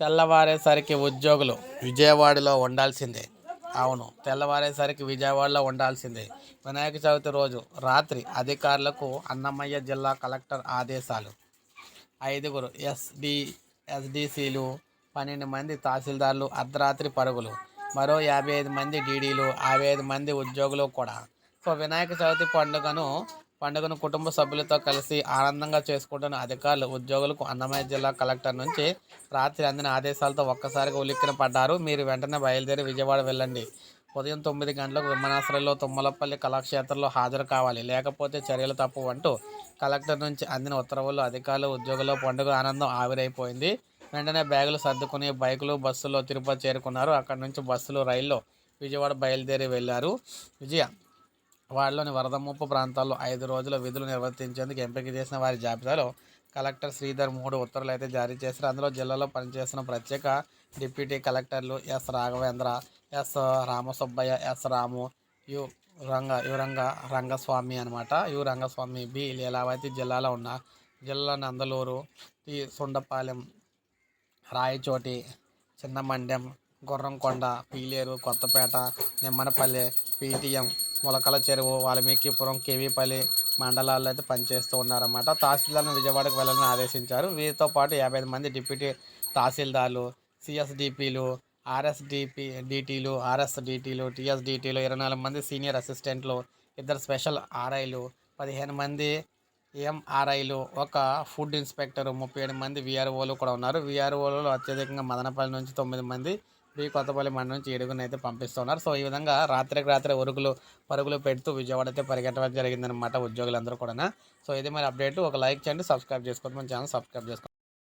తెల్లవారేసరికి ఉద్యోగులు విజయవాడలో ఉండాల్సిందే. అవును తెల్లవారేసరికి విజయవాడలో ఉండాల్సిందే. వినాయక చవితి రోజు రాత్రి అధికారులకు అన్నమయ్య జిల్లా కలెక్టర్ ఆదేశాలు. ఐదుగురు ఎస్డి ఎస్డిసిలు పన్నెండు మంది తహసీల్దార్లు అర్ధరాత్రి పరుగులు మరో యాభై ఐదు మంది డీడీలు యాభై ఐదు మంది ఉద్యోగులు కూడా. సో వినాయక చవితి పండుగను పండుగను కుటుంబ సభ్యులతో కలిసి ఆనందంగా చేసుకుంటున్న అధికారులు ఉద్యోగులకు అన్నమయ్య జిల్లా కలెక్టర్ నుంచి రాత్రి అందిన ఆదేశాలతో ఒక్కసారిగా ఉలిక్కిన పడ్డారు. మీరు వెంటనే బయలుదేరి విజయవాడ వెళ్ళండి. ఉదయం తొమ్మిది గంటలకు విమానాశ్రయంలో తుమ్మలపల్లి కళాక్షేత్రంలో హాజరు కావాలి. లేకపోతే చర్యలు తప్పు అంటూ కలెక్టర్ నుంచి అందిన ఉత్తర్వుల్లో అధికారులు ఉద్యోగులు పండుగ ఆనందం ఆవిరైపోయింది. వెంటనే బ్యాగులు సర్దుకుని బైకులు బస్సులో తిరుపతి చేరుకున్నారు. అక్కడి నుంచి బస్సులు రైల్లో విజయవాడ బయలుదేరి వెళ్ళారు. విజయ వాడలోని వరద ముప్పు ప్రాంతాల్లో ఐదు రోజుల విధులు నిర్వర్తించేందుకు ఎంపిక చేసిన వారి జాబితాలో కలెక్టర్ శ్రీధర్ మూడు ఉత్తర్వులు అయితే జారీ చేశారు. అందులో జిల్లాలో పనిచేస్తున్న ప్రత్యేక డిప్యూటీ కలెక్టర్లు S Raghavendra S Ramasubbaiah S Ramu U Ranga యురంగ Rangaswamy అనమాట యు రంగస్వామి బి లీలావతి జిల్లాలో ఉన్న జిల్లా Nandaluru T Sundapalem Rayachoti చిన్నమండ్యం Gurramkonda Pileru Kothapeta Nimmanapalli PTM Mulakalacheruvu Valmikipuram KV Palli మండలాల్లో అయితే పనిచేస్తూ ఉన్నారన్నమాట. తహసీల్దార్ను విజయవాడకు వెళ్ళాలని ఆదేశించారు. వీరితో పాటు యాభై ఐదు మంది డిప్యూటీ తహసీల్దార్లు సిఎస్డిపిలు ఆర్ఎస్డిపి డిటీలు ఆర్ఎస్డిటీలు టీఎస్డిటీలు ఇరవై నాలుగు మంది సీనియర్ అసిస్టెంట్లు ఇద్దరు స్పెషల్ ఆర్ఐలు పదిహేను మంది ఎంఆర్ఐలు ఒక ఫుడ్ ఇన్స్పెక్టర్ ముప్పై ఏడు మంది విఆర్ఓలు కూడా ఉన్నారు. విఆర్ఓలలో అత్యధికంగా మదనపల్లి నుంచి తొమ్మిది మంది బి కొత్తపల్లి మండలం నుంచి ఏడుగురిని అయితే పంపిస్తున్నారు. సో ఈ విధంగా రాత్రికి రాత్రి ఉరుకులు పరుగులు పెడుతూ విజయవాడ అయితే పరిగెట్టడం జరిగిందనమాట ఉద్యోగులందరూ కూడా సో ఇది మరి అప్డేట్. ఒక లైక్ చేయండి సబ్స్క్రైబ్ చేసుకోండి. మన ఛానల్ సబ్స్క్రైబ్ చేసుకోండి.